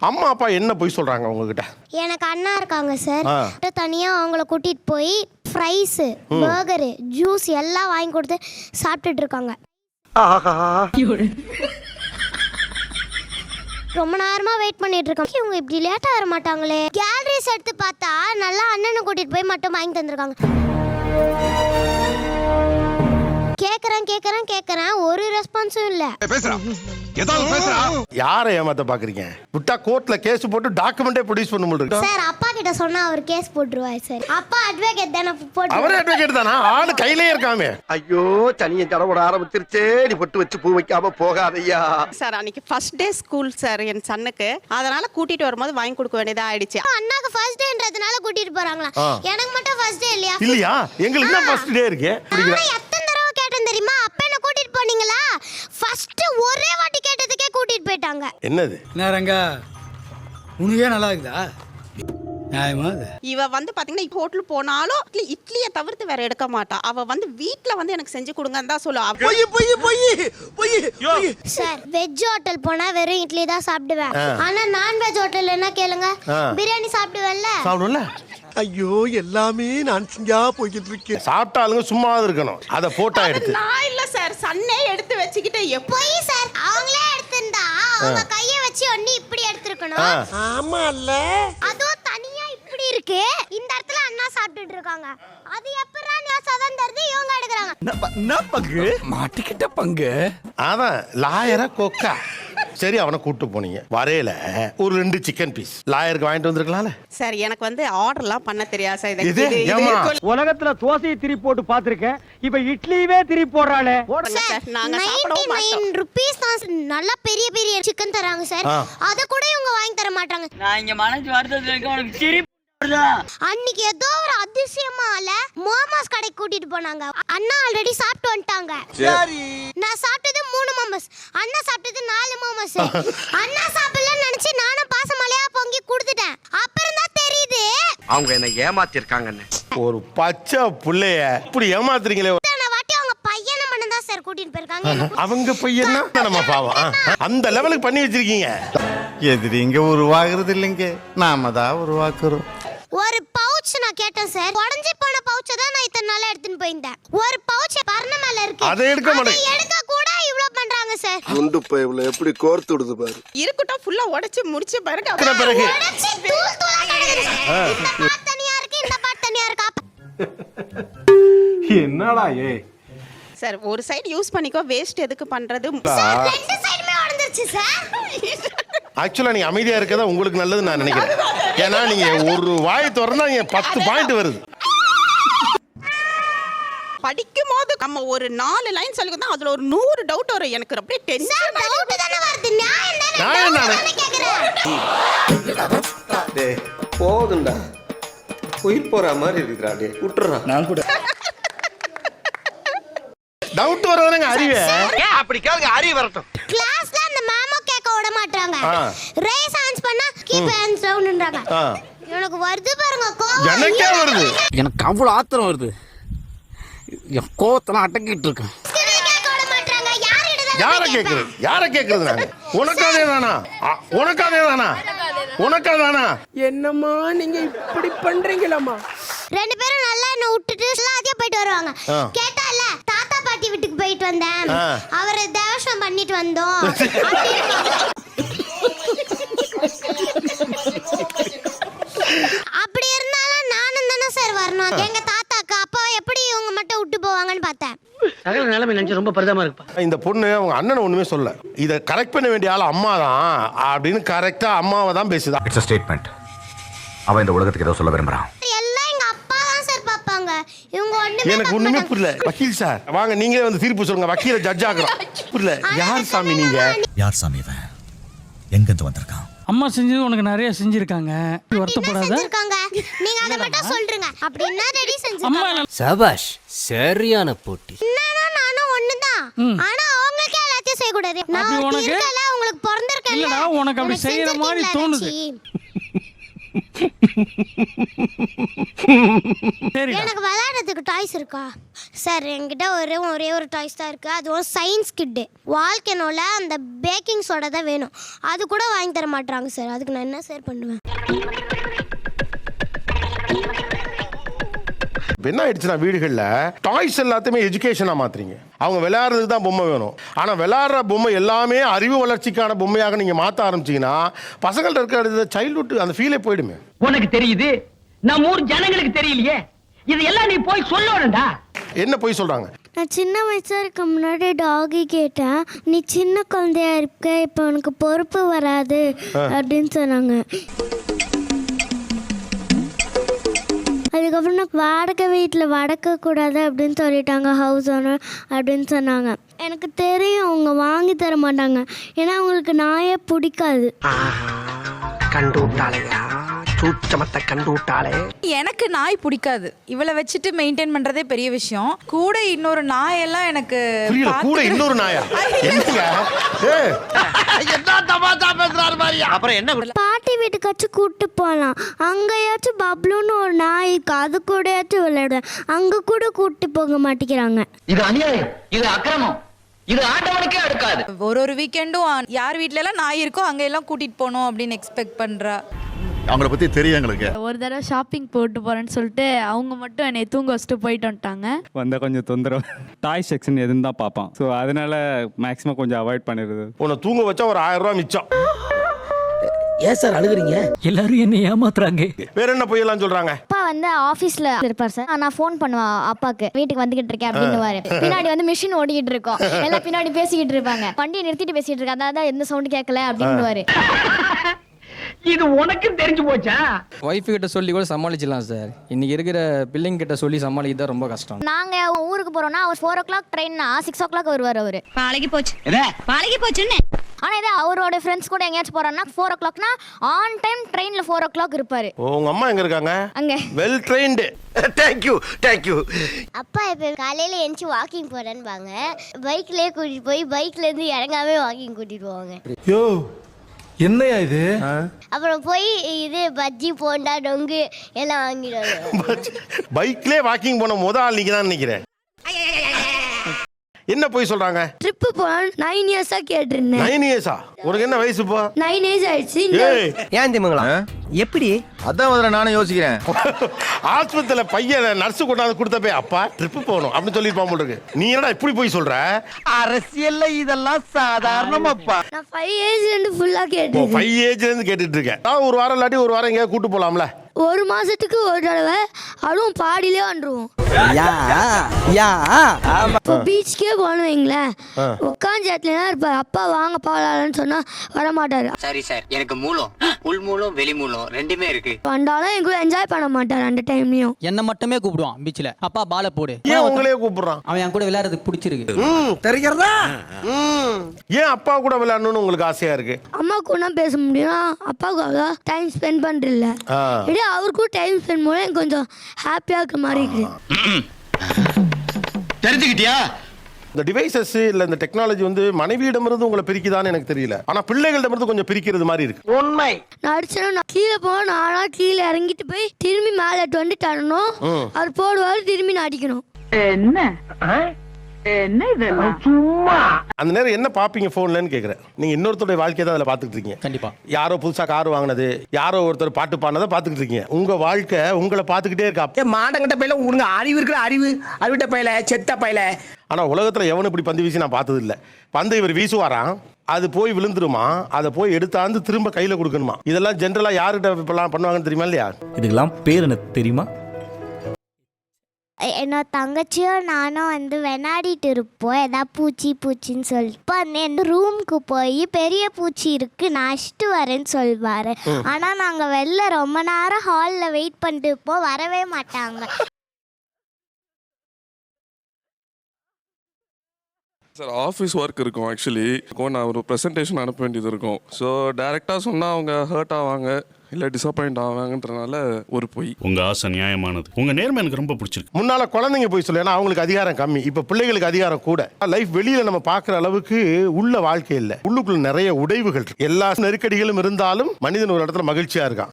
அம்மா அப்பா என்ன போய் சொல்றாங்க உங்ககிட்ட? எனக்கு அண்ணா இருக்காங்க சார் ஆ. தனியாக அவங்கள கூட்டிகிட்டு போய் ஃப்ரைஸு பர்கரு ஜூஸ் எல்லாம் வாங்கி கொடுத்து சாப்பிட்டுட்டு இருக்காங்க. ரொம்ப நேரமா வெயிட் பண்ணிட்டு இருக்கோம். இவங்க இப்படி லேட்டா வர மாட்டாங்களே. கேலரிஸ் எடுத்து பார்த்தா நல்லா அண்ணனை கூட்டிட்டு போய் மட்டும் வாங்கி தந்திருக்காங்க. கேக்குறேன் கேக்குறேன் கேக்குறேன். ஒரு ரெஸ்பான்ஸும் இல்ல. யாரை ஏமாத்த பாக்குறீங்க? விட்டா கோர்ட்ல கேஸ் போட்டு டாக்குமெண்டே ப்ரொடியூஸ் பண்ண முடியும் சார் அப்பா கிட்ட சொன்னா அவர் கேஸ் போட்டுருவாரு சார். அப்பா அட்வொகேட் தானே போட்டு அவரே அட்வொகேட் தானா? ஆளு கையிலே இருக்காமே. ஐயோ சனியன் ஜடபட ஆரம்பிச்சிருச்சே. நீ பொட்டு வச்சு பூ வைக்காம போகாதையா சார் அன்னைக்கு ஃபர்ஸ்ட் டே ஸ்கூல் சார் என் சன்னுக்கு. அதனால கூட்டிட்டு வரும்போது வாங்கி கொடுக்க வேண்டியதா ஆயிடுச்சு. அண்ணாக்கு ஃபர்ஸ்ட் டேன்றதுனால கூட்டிட்டு போறாங்களா. எனக்கு மட்டும் ஃபர்ஸ்ட் டே இல்லையா? இல்லையா? எங்களுக்கு தான் ஃபர்ஸ்ட் டே இருக்கு? எத்தனை தடவை கேட்டேன் தெரியுமா? அப்ப என்ன கூட்டிட்டு போனீங்களா? ஃபர்ஸ்ட் ஒரே போயிட்டாங்க என்னது? நேரங்க உனக்கே நல்லா இருக்குதா? இவ வந்து பாத்தீங்கன்னா ஹோட்டல் போனாலும் இட்லி இட்லியை தவிர்த்து வேற எடுக்க மாட்டா. அவ வந்து வீட்ல வந்து எனக்கு செஞ்சு கொடுங்கன்னு தான் சொல்லுவா. பொய் பொய் பொய் பொய் சார் வெஜ் ஹோட்டல் போனா வெறும் இட்லி தான் சாப்பிடுவேன். ஆனா நான் வெஜ் ஹோட்டல் என்ன கேளுங்க. பிரியாணி சாப்பிடுவேன்ல. சாப்பிடும்ல ஐயோ எல்லாமே நான் சிங்கா போய்கிட்டு இருக்கேன் சாப்பிட்டாலுங்க சும்மாவது இருக்கணும். அதை போட்டோ எடுத்து. நான் இல்ல சார் சன்னே எடுத்து வச்சுக்கிட்டு எப்போ போய் சார் அவங்க கைய வச்சு ஒண்ணு இப்படி எடுத்திருக்கணும். ஆ. ஆமா இல்ல அதுவும் தனியா இப்படி இருக்கு. இந்த இடத்துல அண்ணா சாப்பிட்டுட்டு இருக்காங்க. அது எப்படா நான் சதந்தறது? இவங்க எடுக்கறாங்க. என்ன பங்கு? மாட்டிக்கிட்ட பங்கு. அதான் லாயரா கொக்கா. சரி அவனை கூட்டு போனீங்க. வரையில. ஒரு ரெண்டு சிக்கன் பீஸ் லாயருக்கு வாங்கிட்டு வந்திருக்கலாம்ல? சார் எனக்கு வந்து ஆர்டர்லாம் பண்ண தெரியாது சார் இது? இது- இது ஏம்மா? கொல்- உலகத்துல தோசையை திருப்பி போட்டு பாத்திருக்கேன் இப்ப இட்லியவே திருப்பி போடுறாளே. போடுங்க சார் நாங்க சாப்பிடவும் மாட்டோம். ருபீஸ் தான் நல்லா பெரிய பெரிய சிக்கன் தராங்க சார் ஆ. அத கூட இவங்க வாங்கி தர மாட்டாங்க. நான் இங்க மனசு வருத்தத்துல இருக்க உனக்கு சிரிப்பு வருதா? அன்னைக்கு ஏதோ ஒரு அதிசயமால மோமோஸ் கடைக்கு கூட்டிட்டு போனாங்க. அண்ணா ஆல்ரெடி சாப்பிட்டு வந்துட்டாங்க. நான் சாப்பிட்டது மூணு மோமோஸ். அண்ணா சாப்பிட்டது நாலு மோமோஸ். அண்ணா சாப்பிடலன்னு நினைச்சு நானும் பாசமலையா பொங்கி கொடுத்துட்டேன். அப்புறம் தான் தெரியுது. அவங்க என்ன ஏமாத்திருக்காங்கன்னு. ஒரு பச்சை புள்ளைய இப்படி ஏமாத்துறீங்களே. இத்தனை வாட்டி அவங்க பையனை மட்டும் தான் சார் கூட்டிட்டு போயிருக்காங்க. அவங்க பையனா? நம்ம பாவம். ஆ. அந்த லெவலுக்கு பண்ணி வச்சிருக்கீங்க. எதிரிங்க உருவாகிறது இல்லைங்க. நாம தான் உருவாக்குறோம். ஒரு பவுச் நான் கேட்டேன் சார். உடஞ்சி போன பவுச்சை தான் நான் இத்தனை நாளா எடுத்துன்னு போயிருந்தேன். ஒரு பவுச் பர்ண மேல இருக்கு. அதை எடுக்க மாட்டேன். அதை எடுக்க கூட இவ்ளோ பண்றாங்க சார்? குண்டு பைப்ல எப்படி கோர்த்து விடுது பாரு. இருக்கட்டும் ஃபுல்லா உடைச்சு முடிச்ச பிறகு அப்புறம் பிறகு. உடைச்சு தூள் தூளா கிடக்குது. இந்த part தனியா இருக்கு இந்த part தனியா இருக்கா. என்னடா ஏ? சார் ஒரு சைடு யூஸ் பண்ணிக்கோ வேஸ்ட் எதுக்கு பண்றது? சார் ரெண்டு சைடுமே உடைஞ்சிருச்சு சார். ஆக்சுவலா நீங்க அமைதியா இருக்கதா உங்களுக்கு நல்லது நான் நினைக்கிறேன். ஏன்னா நீங்க ஒரு வாய் திறந்தா நீங்க பத்து பாயிண்ட் வருது. படிக்கும் போது நம்ம ஒரு நாலு லைன் சொல்லி தான் அதுல ஒரு நூறு டவுட் வரும். எனக்கு அப்படியே டென்ஷன் டவுட் தானே வருது. நியாயம் தானே? கேக்குறேன். உயிர் போற மாதிரி இருக்குடா டே விட்டுறா நான் கூட. டவுட் வரதானங்க அறிவே. அப்படி கேளுங்க அறி வரட்டும். கிளாஸ்ல அந்த மேமோ கேட்க விட மாட்டாங்க. ரேஸ் ஆன்ஸ் பண்ணா கீப் ஹேண்ட்ஸ் டவுன்ன்றாங்க. எனக்கு வருது பாருங்க கோவம். எனக்கே வருது. எனக்கு அவ்வளோ ஆத்திரம் வருது. என் கோவத்தெல்லாம் அடக்கிட்டு இருக்கேன் யார கேக்குறது யார கேக்குறது நாங்க உனக்காதே தானா? உனக்காதே தானா? உனக்காதானா என்னம்மா நீங்க இப்படி பண்றீங்களம்மா? ரெண்டு பேரும் நல்லா என்ன விட்டுட்டு எல்லாத்தையும் போயிட்டு வருவாங்க. கேட்டால தாத்தா பாட்டி வீட்டுக்கு போயிட்டு வந்தேன். அவரை தேவசம் பண்ணிட்டு வந்தோம் அப்படின்னுவாங்க. அப்படி இருந்தாலும் நானும் தானே சார் வரணும் எங்க தாத்தாக்கு அப்போ எப்படி இவங்க மட்டும் விட்டு போவாங்கன்னு பார்த்தேன் சகல நிலைமை நினைச்சு ரொம்ப பரிதமா இருக்குப்பா. இந்த பொண்ணு அவங்க அண்ணனை ஒண்ணுமே சொல்ல. இதை கரெக்ட் பண்ண வேண்டிய ஆள் அம்மா தான் அப்படின்னு கரெக்டா அம்மாவை தான் பேசுதா. இட்ஸ் ஸ்டேட்மெண்ட் அவன் இந்த உலகத்துக்கு ஏதோ சொல்ல விரும்புறான். எல்லாம் எங்க அப்பா தான் சார் பார்ப்பாங்க. இவங்க ஒண்ணுமே எனக்கு ஒண்ணுமே. புரியல. வக்கீல் சார் வாங்க நீங்களே வந்து தீர்ப்பு சொல்லுங்க. வக்கீல ஜட்ஜ் ஆக்குறோம் புரியல. யார் சாமி நீங்க? யார் சாமி இவன்? எங்கிருந்து வந்திருக்கான்? அம்மா செஞ்சது உனக்கு நிறைய செஞ்சிருக்காங்க. வருத்தப்படாத. செஞ்சிருக்காங்க? நீங்க அதை மட்டும் சொல்றீங்க. அப்படின்னா ரெடி அம்மா செஞ்சிருக்காங்க? என்ன- சபாஷ் சரியான போட்டி. ஆனா அவங்களுக்கே எல்லாத்தையும் செய்யக்கூடாது. நான் அப்படி உனக்கு- இருக்கல உங்களுக்கு பிறந்திருக்கேன்ல. இல்லடா, உனக்கு அப்படி செய்யற மாதிரி தோணுது. ஏதாச்சி? சரி எனக்கு விளையாடுறதுக்கு டாய்ஸ் இருக்கா? சார் என்கிட்ட ஒரே ஒரே ஒரு டாய்ஸ் தான் இருக்குது அதுவும் சயின்ஸ் கிட்டு வால்கனோல அந்த பேக்கிங் சோடா தான் வேணும். அது கூட வாங்கி தர மாட்டாங்க சார் அதுக்கு நான் என்ன சார் பண்ணுவேன்? என்ன ஆயிடுச்சுன்னா வீடுகளில் டாய்ஸ் எல்லாத்தையுமே எஜுகேஷனாக மாத்துறீங்க. அவங்க விளையாடுறதுக்கு தான் பொம்மை வேணும். ஆனால் விளையாடுற பொம்மை எல்லாமே அறிவு வளர்ச்சிக்கான பொம்மையாக நீங்கள் மாற்ற ஆரம்பிச்சீங்கன்னா பசங்கள்ட்ட இருக்கிற சைல்ட்ஹுட் அந்த ஃபீலே போயிடுமே. உனக்கு தெரியுது? நம்ம ஊர் ஜனங்களுக்கு தெரியலையே. இதெல்லாம் நீ போய் சொல்லணும்டா. என்ன போய் சொல்கிறாங்க நான் சின்ன வயசாக இருக்க முன்னாடி டாகி கேட்டேன். நீ சின்ன குழந்தையா இருக்க இப்போ உனக்கு பொறுப்பு வராது. அப்படின்னு சொன்னாங்க. அதுக்கப்புறம் வாடகை வீட்டில் வடக்கக்கூடாது அப்படின்னு சொல்லிட்டாங்க ஹவுஸ் ஓனர் அப்படின்னு சொன்னாங்க. எனக்கு தெரியும் அவங்க வாங்கி தர மாட்டாங்க. ஏன்னா அவங்களுக்கு நாயே பிடிக்காது. கண்டு விட்டாலையா சூச்சமத்தை கண்டு விட்டாளே எனக்கு நாய் பிடிக்காது. இவளை வச்சுட்டு மெயின்டைன் பண்றதே பெரிய விஷயம். கூட இன்னொரு நாய் எல்லாம் எனக்கு புரியல கூட இன்னொரு நாயா? என்னங்க? என்ன தமாஷா பேசுறாரு மாதிரியா அப்புறம் என்ன பாட்டி வீட்டுக்காச்சும் கூப்பிட்டு போகலாம். அங்கேயாச்சும் பப்ளுன்னு ஒரு நாய் இருக்கு அது கூடயாச்சும் விளையாடுவேன். அங்கே கூட கூப்பிட்டு போக மாட்டேங்கிறாங்க. இது அநியாயம். இது அக்கிரமம். இது ஆட்டவனுக்கே அடுக்காது. ஒரு ஒரு வீக்கெண்டும் யார் வீட்ல எல்லாம் நாய் இருக்கோ அங்க எல்லாம் கூட்டிட்டு போகணும் அப்படின்னு எக்ஸ்பெக்ட் பண்றா. அவங்கள பத்தி தெரியும் எங்களுக்கு. ஒரு தடவை ஷாப்பிங் போட்டு போறேன்னு சொல்லிட்டு அவங்க மட்டும் என்னை தூங்க வச்சுட்டு போயிட்டு வந்துட்டாங்க. வந்தா கொஞ்சம் தொந்தரவு. டாய் செக்ஷன் எதுன்னு தான் பார்ப்பான். ஸோ அதனால மேக்ஸிமம் கொஞ்சம் அவாய்ட் பண்ணிடுது உன்னை தூங்க வச்சா ஒரு ஆயிரம் ரூபாய் மிச்சம். ஏன் சார் அழுகுறீங்க? எல்லாரும் என்ன ஏமாத்துறாங்க. வேற என்ன பொய்யெல்லாம் சொல்றாங்க? அப்பா வந்து ஆபீஸ்ல இருப்பார் சார். நான் ஃபோன் பண்ணுவேன் அப்பாக்கு. வீட்டுக்கு வந்துகிட்டு இருக்கேன் அப்படின்னு பின்னாடி வந்து மிஷின் ஓடிக்கிட்டு இருக்கோம். எல்லாம் பின்னாடி பேசிக்கிட்டு இருப்பாங்க. வண்டியை நிறுத்திட்டு பேசிட்டு இருக்காங்க. அதான் எந்த சவுண்ட் கேட்கல அப்படின்னு இது உனக்கு தெரிஞ்சு போச்சா? ஒய்ஃபு கிட்ட சொல்லி கூட சமாளிச்சிடலாம் சார் இன்னைக்கு இருக்கிற பில்லிங் கிட்ட சொல்லி சமாளிக்கிறது தான் ரொம்ப கஷ்டம். நாங்க ஊருக்கு போறோம்னா அவர் ஃபோர் ஓ கிளாக் ட்ரெயின்னா சிக்ஸ் ஓ கிளாக் வருவார் அவரு. பழகி போச்சு. பழகி போச்சுன்னு. ஆனா இதே அவரோட ஃப்ரெண்ட்ஸ் கூட எங்கேயாச்சும் போறோம்னா ஃபோர் ஓ கிளாக்னா ஆன் டைம் ட்ரெயின்ல ஃபோர் ஓ கிளாக் இருப்பாரு. உங்க அம்மா எங்க இருக்காங்க? அங்க. வெல் ட்ரெயின்டு தேங்க்யூ தேங்க்யூ அப்பா இப்போ காலையில எந்திச்சு வாக்கிங் போறேன்பாங்க. பைக்லயே கூட்டிட்டு போய் பைக்ல இருந்து இறங்காம வாக்கிங் கூட்டிட்டு போவாங்க. யோ என்னையா இது? அப்புறம் போய் இது பஜ்ஜி போண்டா டொங்கு எல்லாம் வாங்கிடுவாங்க பைக்லயே வாக்கிங் போன முத ஆள் நீங்க தான் நினைக்கிறேன். என்ன போய் சொல்றாங்க? ட்ரிப்பு போன நைன் இயர்ஸா கேட்டிருந்தேன். நைன் இயர்ஸா உனக்கு என்ன வயசு இப்போ? நைன் இயர்ஸ் ஆயிடுச்சு ஏய். ஏன் திமுங்களா? எப்படி? அதான் முதல்ல நானும் யோசிக்கிறேன். ஆஸ்பத்திரியில பையன் நர்ஸ் கொண்டாந்து கொடுத்த போய் அப்பா ட்ரிப்பு போகணும் அப்படின்னு சொல்லியிருப்பான் போல இருக்கு. நீ என்னடா இப்படி போய் சொல்ற? அரசியல்ல இதெல்லாம் சாதாரணமாப்பா. நான் ஃபைவ் இயர்ஸ் இருந்து ஃபுல்லா கேட்டேன் ஃபைவ் ஏஜ்ல இருந்து கேட்டுட்டு இருக்கேன். நான் ஒரு வாரம் இல்லாட்டி ஒரு வாரம் எங்கேயாவது கூட்டு போலாம்ல? ஒரு மாசத்துக்கு ஒரு தடவை அதுவும் பாடியிலே வந்துருவோம் யா யா இப்போ பீச்சுக்கே போகணும் வைங்களேன். உட்காந்து இடத்துல இருப்பார் அப்பா வாங்க போகலான்னு சொன்னா வரமாட்டாரு. சரி சார். எனக்கு மூலம். உள் மூலம் வெளி மூலம். ரெண்டுமே இருக்கு. வந்தாலும் எங்க கூட என்ஜாய் பண்ண மாட்டார் அந்த டைம்லயும் என்ன மட்டுமே கூப்பிடுவான் பீச்சில் அப்பா பாலை போடு. ஏன் உங்களையே கூப்பிடுறான்? அவன் என் கூட விளையாடுறதுக்கு பிடிச்சிருக்கு. தெரிகிறதா? ஏன் அப்பா கூட விளையாடணும்னு உங்களுக்கு ஆசையா இருக்கு? அம்மா கூட பேச முடியும் அப்பாவுக்காக டைம் ஸ்பெண்ட் பண்றதில்ல. ஆ. இதே அவருக்கும் டைம் ஸ்பெண்ட் எனக்கு கொஞ்சம் ஹாப்பியாக இருக்க மாதிரி இருக்குது தெரிஞ்சுக்கிட்டியா? இந்த டிவைசஸ் இல்ல இந்த டெக்னாலஜி வந்து மனைவியிடமிருந்து உங்களை பிரிக்குதான்னு எனக்கு தெரியல. ஆனா பிள்ளைகளிடமிருந்து கொஞ்சம் பிரிக்கிறது மாதிரி இருக்கு. உண்மை. நான் அடிச்சேன்னா நான் கீழே போனால் நானா கீழே இறங்கிட்டு போய் திரும்பி மேலே வந்து தரணும் அவர் போடுவார் திரும்பி நான் அடிக்கணும். என்ன? என்ன இதெல்லாம் சும்மா. அந்த நேரம் என்ன பாப்பீங்க போன்லன்னு கேக்குறேன். நீங்க இன்னொருத்தருடைய வாழ்க்கையை தான் அதில் பார்த்துக்கிட்டு இருக்கீங்க. கண்டிப்பா. யாரோ புதுசா கார் வாங்கினது யாரோ ஒருத்தர் பாட்டு பாடினதை பார்த்துக்கிட்டு இருக்கீங்க. உங்க வாழ்க்கை உங்களை பார்த்துக்கிட்டே இருக்கா? ஏ மாடங்கிட்ட பையில உனக்கு அறிவு இருக்கிற அறிவு அறிவிட்ட பையில செத்த பையில. ஆனா உலகத்துல எவனும் இப்படி பந்து வீசி நான் பார்த்தது இல்ல. பந்து இவர் வீசுவாராம் அது போய் விழுந்துருமா அதை போய் எடுத்தாந்து திரும்ப கையில கொடுக்கணுமா? இதெல்லாம் ஜென்ரலா யார்கிட்ட இப்பெல்லாம் பண்ணுவாங்கன்னு தெரியுமா இல்லையா? இதுக்கெல்லாம் பேர் எனக்கு தெரியுமா? என்னோட தங்கச்சியும் நானும் வந்து விளையாடிட்டு இருப்போம். ஏதாவது பூச்சி பூச்சின்னு சொல்லிட்டு. இப்போ அந்த ரூமுக்கு போய் பெரிய பூச்சி இருக்கு. நான் அடிச்சிட்டு வரேன்னு சொல்வாரு ஆனா நாங்க வெளில ரொம்ப நேரம் ஹாலில் வெயிட் பண்ணிட்டு இருப்போம். வரவே மாட்டாங்க. சார் ஆஃபீஸ் ஒர்க் இருக்கும் ஆக்சுவலி நான் ஒரு ப்ரெசன்டேஷன் அனுப்ப வேண்டியது இருக்கும். ஸோ டேரெக்டாக சொன்னால் அவங்க ஹர்ட் ஆவாங்க இல்லை டிசப்பாயிண்ட் ஆவாங்கன்றனால ஒரு பொய். உங்க ஆசை நியாயமானது. உங்க நேர்மை எனக்கு ரொம்ப பிடிச்சிருக்கு. முன்னால குழந்தைங்க போய் சொல்லு ஏன்னா அவங்களுக்கு அதிகாரம் கம்மி. இப்ப பிள்ளைகளுக்கு அதிகாரம் கூட. லைஃப் வெளியில நம்ம பார்க்குற அளவுக்கு உள்ள வாழ்க்கை இல்லை. உள்ளுக்குள்ள நிறைய உடைவுகள் இருக்கு. எல்லா நெருக்கடிகளும் இருந்தாலும் மனிதன் ஒரு இடத்துல மகிழ்ச்சியா இருக்கான்.